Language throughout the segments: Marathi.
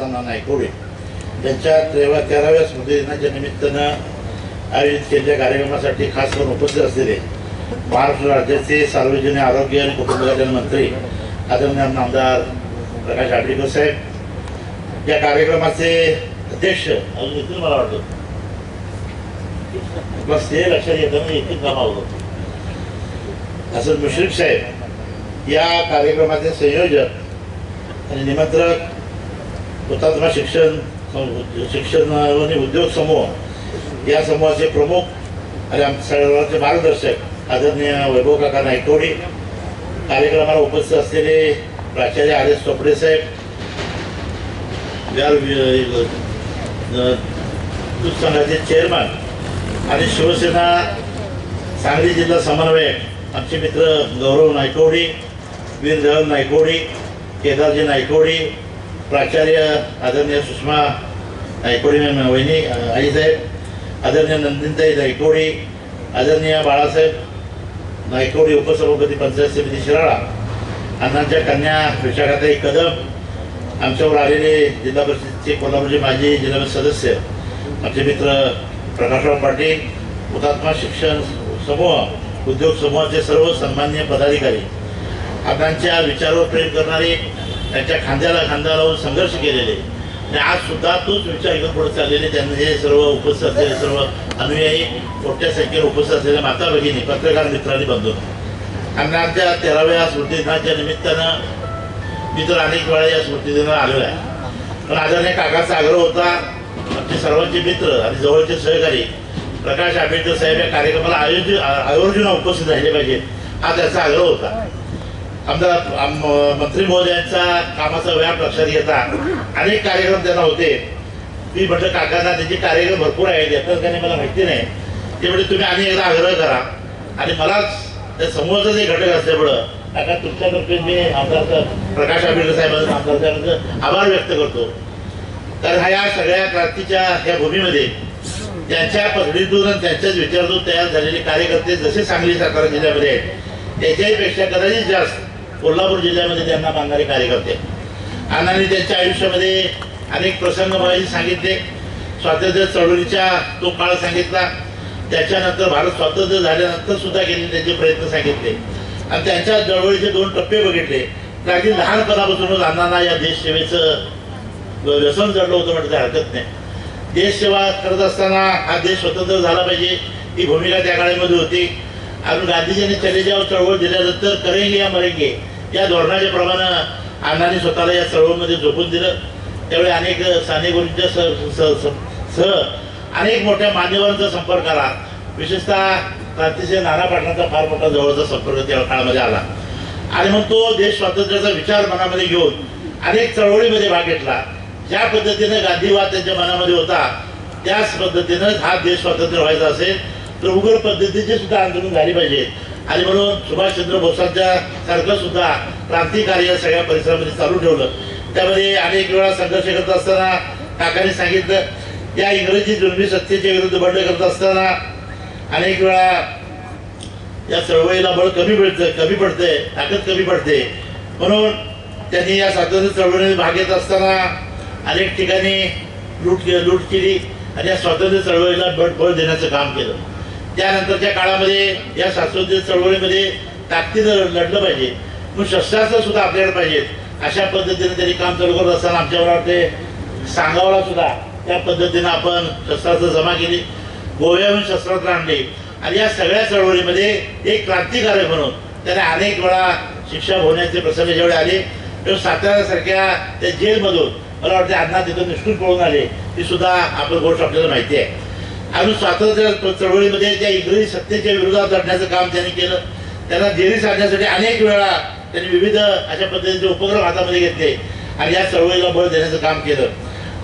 अण्णा नायकोडे त्यांच्या तेव्हा तेराव्या म्हणजे स्मृतिदिनाच्या निमित्तानं आयोजित केलेल्या कार्यक्रमासाठी खास करून उपस्थित असलेले महाराष्ट्र राज्याचे सार्वजनिक आरोग्य आणि कुटुंब कल्याण मंत्री आदरणीय नामदार प्रकाश आंबेडकर साहेब. या कार्यक्रमाचे अध्यक्ष अजून येतील मला वाटतं. बस ते लक्षात येताना येतील कामावं असं मुश्रीफ साहेब या कार्यक्रमाचे संयोजक आणि निमंत्रक हुतात्मा शिक्षण शिक्षण आणि उद्योग समूह. या समूहाचे प्रमुख आणि आमच्या सर्वांचे मार्गदर्शक आदरणीय वैभव काका नायकोडी कार्यक्रमाला उपस्थित असलेले प्राचार्य आर एस चोपडे साहेब. दूध संघाचे चेअरमन आणि शिवसेना सांगली जिल्हा समन्वयक आमचे मित्र गौरव नायकोडी वीर नायकोडी केदारजी नायकोडी प्राचार्य आदरणीय सुषमा नायकवडी मॅम वहिनी आईसाहेब आदरणीय नंदिनताई नायकवडी आदरणीय बाळासाहेब नायकवडी उपसभापती पंचायत समिती शिराळा अण्णांच्या कन्या विशाखाताई कदम आमच्यावर आलेले जिल्हा परिषदेचे कोल्हापूरचे माजी जिल्हा परिषद सदस्य आमचे मित्र प्रकाशराव पाटील हुतात्मा शिक्षण समूह उद्योग समूहाचे सर्व सन्मान्य पदाधिकारी अण्णांच्या विचारावर प्रेम करणारे त्यांच्या खांद्याला खांदा लावून संघर्ष केलेले. आणि आज सुद्धा तोच विचार घेऊन पुढे चाललेले त्यांना हे सर्व उपस्थित असलेले सर्व अनुयायी मोठ्या संख्येने उपस्थित असलेल्या माता भगिनी पत्रकार मित्रांनी बंधून अण्णांच्या तेराव्या स्मृतिदिनाच्या निमित्तानं मी तर अनेक वेळा या स्मृतिदिनाला आलेलो आहे. पण आदरणीय काकाचा आग्रह होता आमचे सर्वांचे मित्र आणि जवळचे सहकारी प्रकाश आंबेडकर साहेब या कार्यक्रमाला आयोजित आयोजन उपस्थित राहिले पाहिजे हा त्याचा आग्रह होता. आमदार आम- मंत्री महोदयांचा कामाचा व्याप लक्षात घेता अनेक कार्यक्रम त्यांना होते. मी म्हटलं काकांना त्यांचे कार्यक्रम भरपूर आहेत येतात का मला माहिती नाही. ते म्हणजे तुम्ही आणि एकदा आग्रह करा. आणि मलाच त्या समूहाचा जे घटक असल्यामुळं काका तुमच्यातर्फे मी आमदार प्रकाश आंबेडकर साहेबांचा आमदारचा आभार व्यक्त करतो. कारण हा या सगळ्या क्रांतीच्या ह्या भूमीमध्ये त्यांच्या पदवीतून आणि त्यांच्याच विचारातून तयार झालेले कार्यकर्ते जसे सांगली सातारा जिल्ह्यामध्ये आहेत त्याच्याही पेक्षा कदाचित जास्त कोल्हापूर जिल्ह्यामध्ये त्यांना बांधणारे कार्यकर्ते. आहेत. अण्णांनी त्यांच्या आयुष्यामध्ये अनेक प्रसंग मला सांगितले. स्वातंत्र्य चळवळीच्या तो काळ सांगितला. त्याच्यानंतर भारत स्वातंत्र्य झाल्यानंतर सुद्धा केलेले त्यांचे प्रयत्न सांगितले. आणि त्यांच्या चळवळीचे दोन टप्पे बघितले. तर अगदी लहानपणापासूनच अण्णांना या देशसेवेचं व्यसन जडलं होतं म्हणते हरकत नाही. देशसेवा करत असताना हा देश स्वतंत्र झाला पाहिजे ही भूमिका त्या काळामध्ये होती. आणि गांधीजींनी चले जाव चळवळ दिल्यानंतर करेंगे या मरेंगे. या धोरणाच्या प्रमाणे अण्णांनी स्वतःला या चळवळीमध्ये झोपून दिलं. त्यावेळी अनेक साने गुरूंच्या सह अनेक मोठ्या मान्यवरांचा संपर्क आला. विशेषतः क्रांतिसिंह नाना पाटलांचा फार मोठा जवळचा संपर्क त्या काळामध्ये आला. आणि मग तो देश स्वातंत्र्याचा विचार मनामध्ये घेऊन अनेक चळवळीमध्ये भाग घेतला. ज्या पद्धतीने गांधीवाद त्यांच्या मनामध्ये होता त्याच पद्धतीनं हा देश स्वातंत्र्य व्हायचा असेल तर उघड पद्धतीचे सुद्धा आंदोलन झाली पाहिजे. आणि म्हणून सुभाषचंद्र बोसांच्या सारखं सुद्धा क्रांतिकार्य कार्य सगळ्या परिसरामध्ये चालू ठेवलं. त्यामध्ये अनेक वेळा संघर्ष करत असताना काकांनी सांगितलं या इंग्रजी जुलमी सत्तेच्या विरुद्ध बंड करत असताना अनेक वेळा या चळवळीला बळ कमी मिळतं कमी पडते ताकद कमी पडते. म्हणून त्यांनी या स्वातंत्र्य चळवळीमध्ये भाग घेत असताना अनेक ठिकाणी लूट के लूट केली आणि या स्वातंत्र्य चळवळीला बळ बळ देण्याचं काम केलं. त्यानंतरच्या काळामध्ये या स्वातंत्र्य चळवळीमध्ये ताकदीनं लढलं पाहिजे. मग शस्त्रास्त्र सुद्धा आपल्याकडे पाहिजेत. अशा पद्धतीने त्यांनी काम चालू करत असताना आमच्यावर वाटते सांगावला सुद्धा त्या पद्धतीनं आपण शस्त्रास्त्र जमा केली. गोव्याहून शस्त्रास्त्र आणली. आणि या सगळ्या चळवळीमध्ये एक क्रांतिकारक म्हणून त्याने अनेक वेळा शिक्षा होण्याचे प्रसंग जेवढे आले तेव्हा साताऱ्यासारख्या त्या जेलमधून मला वाटते अण्णा तिथं निष्ठून पळून आले. ती सुद्धा आपण गोष्ट आपल्याला माहिती आहे. अजून स्वातंत्र्य चळवळीमध्ये त्या इंग्रजी सत्तेच्या विरोधात लढण्याचं काम त्यांनी केलं त्यांना जेरी साधण्यासाठी अनेक वेळा त्यांनी विविध अशा पद्धतीचे उपक्रम हातामध्ये घेतले आणि या चळवळीला बळ देण्याचं काम केलं.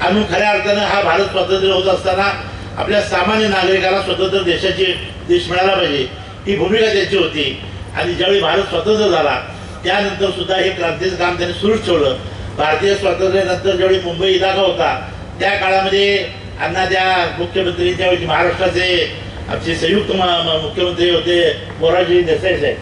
आणि खऱ्या अर्थानं हा भारत स्वातंत्र्य होत असताना आपल्या सामान्य नागरिकाला स्वतंत्र देशाची देश मिळाला पाहिजे. ही भूमिका त्यांची होती आणि ज्यावेळी भारत स्वतंत्र झाला त्यानंतर सुद्धा हे क्रांतीचं काम त्यांनी सुरूच ठेवलं. भारतीय स्वातंत्र्यानंतर ज्यावेळी मुंबई इलाका होता त्या काळामध्ये अण्णा त्या मुख्यमंत्री महाराष्ट्राचे आमचे संयुक्त मुख्यमंत्री होते मोरारजी देसाई साहेब.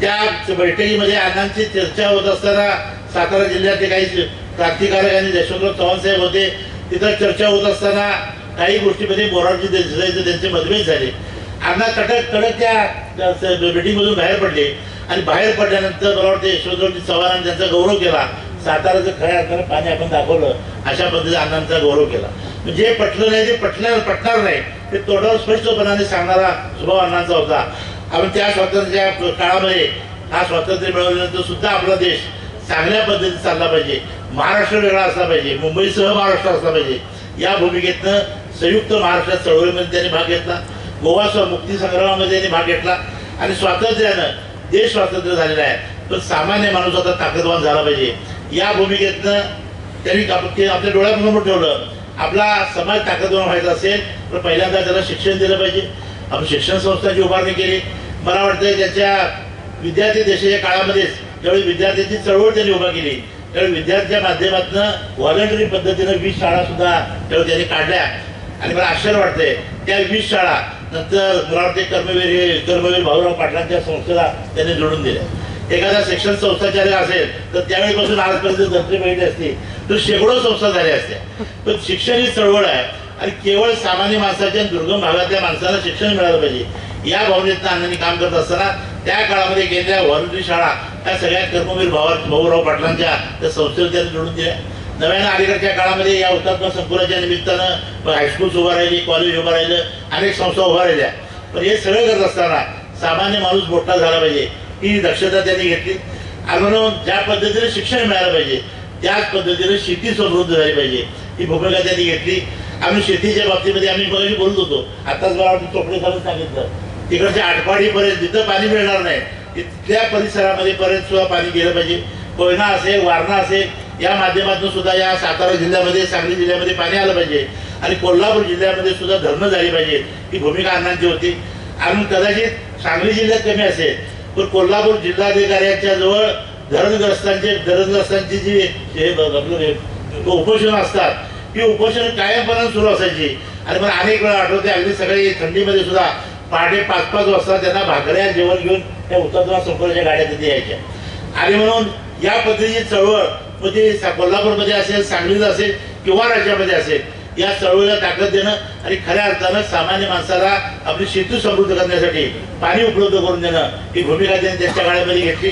त्या बैठकीमध्ये अण्णांची चर्चा होत असताना सातारा जिल्ह्यातले काही क्रांतिकारक आणि यशवंतराव चव्हाण साहेब होते. तिथं चर्चा होत असताना काही गोष्टीमध्ये मोरारजी देसाईचे त्यांचे मतभेद झाले. अण्णा कडक कडक त्या मिटिंगमधून बाहेर पडले. आणि बाहेर पडल्यानंतर मला वाटतं यशवंतरावजी चव्हाणांनी त्यांचा गौरव केला. साताराचं खऱ्या अर्थानं पाणी आपण दाखवलं अशा पद्धतीने अण्णांचा गौरव केला. म्हणजे पटलं नाही ते पटणार पटणार नाही ते तोडावर स्पष्टपणाने सांगणारा स्वभाव अण्णांचा होता. आपण त्या स्वातंत्र्याच्या काळामध्ये हा स्वातंत्र्य मिळवल्यानंतर सुद्धा आपला देश चांगल्या पद्धतीने चालला पाहिजे. महाराष्ट्र वेगळा असला पाहिजे. मुंबईसह महाराष्ट्र असला पाहिजे. या भूमिकेतनं संयुक्त महाराष्ट्र चळवळीमध्ये त्यांनी भाग घेतला. गोवा स्व मुक्ती संग्रामामध्ये त्यांनी भाग घेतला. आणि स्वातंत्र्यानं देश स्वातंत्र्य झालेला आहे. पण सामान्य माणूस आता ताकदवान झाला पाहिजे. या भूमिकेतनं त्यांनी ते आपल्या डोळ्यासमोर ठेवलं. आपला समाज ताकदवान व्हायचा असेल तर पहिल्यांदा त्याला शिक्षण दिलं पाहिजे. आपण शिक्षण संस्थांची उभारणी केली. मला वाटतं त्याच्या विद्यार्थी देशाच्या काळामध्येच ज्यावेळी विद्यार्थ्यांची चळवळ त्यांनी उभा केली त्यावेळी विद्यार्थ्यांच्या माध्यमातून व्हॉलंटरी पद्धतीनं वीस शाळा सुद्धा त्यावेळी त्यांनी काढल्या. आणि मला आश्चर्य वाटतंय त्या वीस शाळा नंतर मला वाटते कर्मवीर हे कर्मवीर भाऊराव पाटलांच्या संस्थेला त्यांनी जोडून दिल्या. एखादा शिक्षण संस्थाचार्य असेल तर त्यावेळीपासून आजपर्यंत जत्रे बघितले असते. तर शेकडो संस्था झाल्या असत्या पण शिक्षण ही चळवळ आहे आणि केवळ सामान्य माणसाच्या दुर्गम भागातल्या माणसाला शिक्षण मिळालं पाहिजे. या भावनेतनं अण्णांनी काम करत असताना त्या काळामध्ये गेलेल्या व्हॉलंटरी शाळा त्या सगळ्या कर्मवीर भावा भाऊराव पाटलांच्या त्या संस्थेला त्यांनी जोडून दिल्या. नव्यानं अलीकडच्या काळामध्ये या हुतात्मा संकुलाच्या निमित्तानं हायस्कूल्स उभा राहिली कॉलेज उभं राहिलं अनेक संस्था उभा राहिल्या. पण हे सगळं करत असताना सामान्य माणूस मोठा झाला पाहिजे. ही दक्षता त्यांनी घेतली. आणि म्हणून ज्या पद्धतीने शिक्षण मिळालं पाहिजे त्याच पद्धतीने शेती समृद्ध झाली पाहिजे ही भूमिका त्यांनी घेतली. आम्ही शेतीच्या बाबतीमध्ये आम्ही मगाशी बोलत होतो. आताच मला चोपडे खालून सांगितलं तिकडच्या आटपाडीपर्यंत जिथं पाणी मिळणार नाही तिथल्या परिसरामध्ये पर्यंत सुद्धा पाणी गेलं पाहिजे. कोयना असेल वारणा असेल या माध्यमातून सुद्धा या सातारा जिल्ह्यामध्ये सांगली जिल्ह्यामध्ये पाणी आलं पाहिजे. आणि कोल्हापूर जिल्ह्यामध्ये सुद्धा धरणं झाली पाहिजे. ही भूमिका अण्णांची होती. आणि कदाचित सांगली जिल्ह्यात कमी असेल पण कोल्हापूर जिल्हाधिकाऱ्यांच्या जवळ धरणग्रस्तांचे धरणग्रस्तांची जी हे आपलं उपोषण असतात ती उपोषण कायमपणे सुरू असायची. आणि मला अनेक वेळा आठवते अगदी सगळी थंडीमध्ये सुद्धा पहाटे पाच पाच वाजता त्यांना भाकऱ्या जेवण घेऊन त्या उत्तर संकुलाच्या गाड्या तिथे यायच्या. आणि म्हणून या पद्धतीची चळवळ म्हणजे मग ती कोल्हापूरमध्ये असेल सांगलीत असेल किंवा राज्यामध्ये असेल या चळवळीला ताकद देणं आणि खऱ्या अर्थानं सामान्य माणसाला आपली शेती समृद्ध करण्यासाठी पाणी उपलब्ध करून देणं ही भूमिका त्यांनी त्यांच्या काळामध्ये घेतली.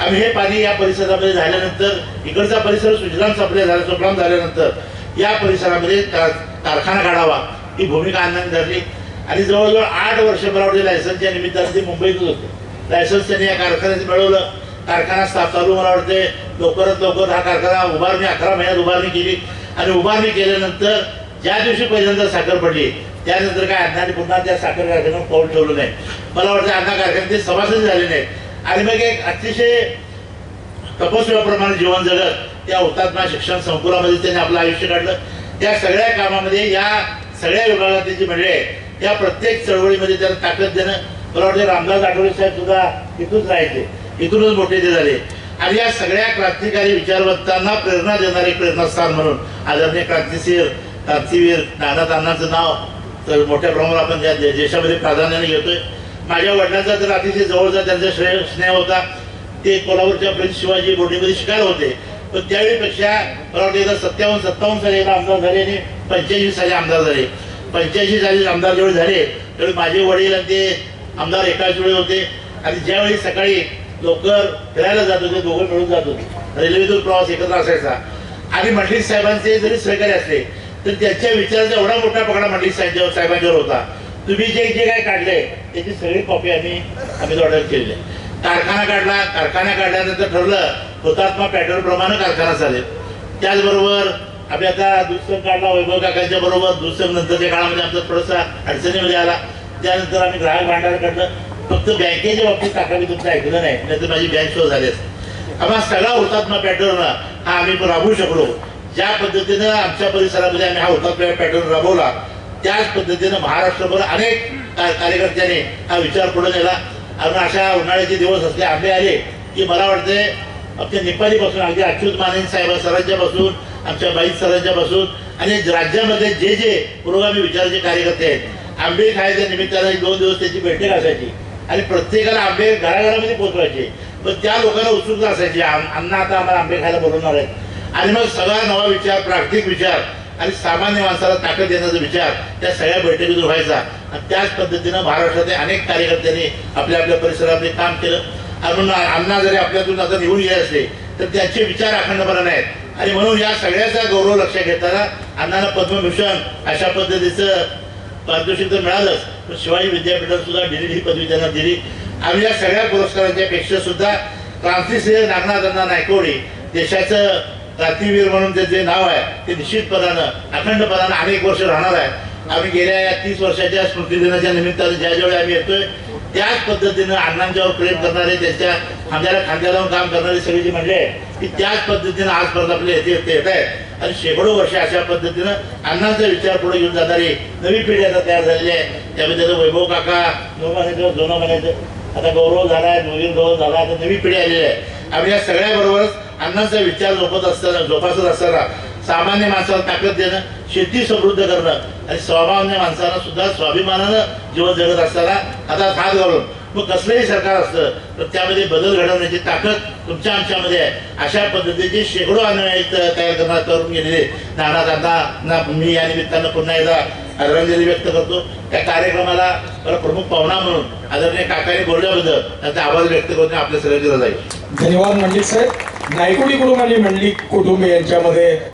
आम्ही हे पाणी या परिसरामध्ये झाल्यानंतर इकडचा परिसर सुजलाम सप्लाय झाला सुफलाम झाल्यानंतर या परिसरामध्ये कार- कारखाना काढावा ही भूमिका अण्णांनी धरली. आणि जवळजवळ आठ वर्षभरावरती लायसन्सच्या निमित्ताने ते मुंबईतच होते. लायसन्स त्यांनी या कारखान्यात मिळवलं. कारखाना स्थाप चालू मला वाटते लवकरात लवकर हा कारखाना उभारणी अकरा महिन्यात उभारणी केली. आणि उभारणी केल्यानंतर ज्या दिवशी पहिल्यांदा साखर पडली त्यानंतर काय अण्णाने पुन्हा त्या साखर कारखान्यावर पाऊल ठेवलं नाही. मला वाटतं अण्णा कारखान्यात ते सभासद झाले नाहीत. आणि मग एक अतिशय तपस्व्याप्रमाणे जीवन जगत त्या हुतात्मा शिक्षण संकुलामध्ये त्यांनी आपलं आयुष्य काढलं. त्या सगळ्या कामामध्ये या सगळ्या विभागातली जी मंडळी आहे त्या प्रत्येक चळवळीमध्ये त्यांना ताकद देणं. मला वाटतं रामदास आठवले साहेब सुद्धा इथूनच राहायचे इथूनच मोठे ते झाले. आणि या सगळ्या क्रांतिकारी विचारवंतांना प्रेरणा देणारे प्रेरणास्थान म्हणून आदरणीय क्रांतिसिंह क्रांतीवीर नानात नाव तर मोठ्या प्रमाणात आपण त्या देशामध्ये प्राधान्याने घेतोय. माझ्या वडिलांचा तर अतिशय जवळचा त्यांचा श्रेय स्नेह होता. ते कोल्हापूरच्या प्रिन्स शिवाजी बोर्डिंगमध्ये शिकायला होते. पण त्यावेळीपेक्षा मला वाटतं एकदा सत्तावन्न सत्तावन्न साली एकदा आमदार झाले आणि पंच्याऐंशी साली आमदार झाले. पंच्याऐंशी साली आमदार जेवढे झाले त्यावेळी माझे वडील आणि ते आमदार एकाच वेळी होते. आणि ज्यावेळी सकाळी लवकर फिरायला जात होते दोघं मिळून जात होते. रेल्वेतून प्रवास एकत्र असायचा. आणि मंडळी साहेबांचे जरी सहकारी असले तर त्यांच्या विचाराचा एवढा मोठा पकडा मंडळी साहेब साहेबांच्यावर होता. तुम्ही जे जे काय काढले त्याची सगळी कॉपी आम्ही आम्ही ऑर्डर केलेली कारखाना काढला. कारखाना काढल्यानंतर ठरलं हुतात्मा पॅटर्न प्रमाणे कारखाना चालेल. त्याचबरोबर आम्ही आता दुसरं काढला वैभव काकांच्या बरोबर. दुसरं नंतरच्या काळामध्ये आमचा थोडासा अडचणीमध्ये आला. त्यानंतर आम्ही ग्राहक भांडार काढलं. फक्त बँकेच्या बाबतीत काका मी तुमचं ऐकलं नाही. नाहीतर माझी बँक शो झाली असते. आम्हाला सगळा हुतात्मा पॅटर्न हा आम्ही राबवू शकलो. ज्या पद्धतीनं आमच्या परिसरामध्ये आम्ही हा हुतात्मा पॅटर्न राबवला त्याच पद्धतीनं महाराष्ट्रभर अनेक कार्यकर्त्याने कार्यकर्त्यांनी हा विचार पुढे नेला. आणि अशा उन्हाळ्याचे दिवस असले आंबे आले की मला वाटते आमच्या नेपाळीपासून अगदी अच्युत माने साहेब सरांच्यापासून आमच्या बाईक सरांच्यापासून आणि राज्यामध्ये जे जे पुरोगामी विचाराचे कार्यकर्ते आहेत आंबे खायच्या निमित्तानं एक दोन दिवस त्याची बैठक असायची. आणि प्रत्येकाला आंबे घराघरामध्ये पोचवायचे. पण त्या लोकांना उत्सुकता असायची आम- अण्णा आता आम्हाला आंबे खायला बोलवणार आहेत. आणि मग सगळा नवा विचार प्राकृतिक विचार आणि सामान्य माणसाला ताकद देण्याचा विचार त्या सगळ्या बैठकीतून व्हायचा आणि त्याच पद्धतीनं महाराष्ट्रातील अनेक कार्यकर्त्यांनी आपल्या आपल्या परिसरामध्ये काम केलं. आणि म्हणून अण्णा जरी आपल्यातून आता निघून गेले असले तर त्यांचे विचार अखंडपणा आहेत आणि म्हणून या सगळ्याचा गौरव लक्षात घेताना अण्णांना पद्मभूषण अशा पद्धतीचं पारितोषिक तर मिळालंच पण शिवाजी विद्यापीठात सुद्धा दिली ही पदवी त्यांना दिली. आणि या सगळ्या पुरस्कारांच्या पेक्षा सुद्धा क्रांतिसिंह नागनाथ अण्णा नायकवडी देशाचं क्रांतीवीर म्हणून ते जे नाव आहे ते निश्चितपणानं अखंडपणानं अनेक वर्ष राहणार आहे. आम्ही गेल्या या तीस वर्षाच्या स्मृती दिनाच्या निमित्तानं ज्या ज्यावेळी आम्ही येतोय त्याच पद्धतीनं अण्णांच्यावर प्रेम करणारे त्यांच्या खांद्याला खांद्या लावून काम करणारे सगळी जे म्हणले आहे की त्याच पद्धतीनं आजपर्यंत आपले येते येत आहेत. आणि शेकडो वर्ष अशा पद्धतीनं अण्णांचा विचार पुढे घेऊन जाणारी नवी पिढी आता तयार झालेली आहे. त्यामुळे त्याचं वैभव काका दोन म्हणायचं दोन म्हणायचं. आता गौरव झाला आहे नवीन गौरव झाला आता नवी पिढी आलेली आहे. आम्ही या सगळ्याबरोबरच अन्नाचा विचार जोपत असताना जोपासत असताना सामान्य माणसाला ताकद देणं शेती समृद्ध करणं आणि सामान्य माणसाला सुद्धा स्वाभिमानानं जीवन जगत असताना हातात हात घालून. मग कसलंही सरकार असतं तर त्यामध्ये बदल घडवण्याची ताकद तुमच्या आमच्यामध्ये आहे. अशा पद्धतीचे शेकडो अनुयायी तयार करणार करून गेलेले. नाना दादा ना मी या निमित्तानं पुन्हा एकदा आदरांजली व्यक्त करतो. त्या कार्यक्रमाला मला प्रमुख पाहुणा म्हणून आदरणीय काकाने बोलल्याबद्दल त्यांचा आभार व्यक्त करून आपल्या सगळ्या रजा धन्यवाद मंडलिक साहेब. नायकुडी कुटुंब आणि मंडलिक कुटुंब यांच्यामध्ये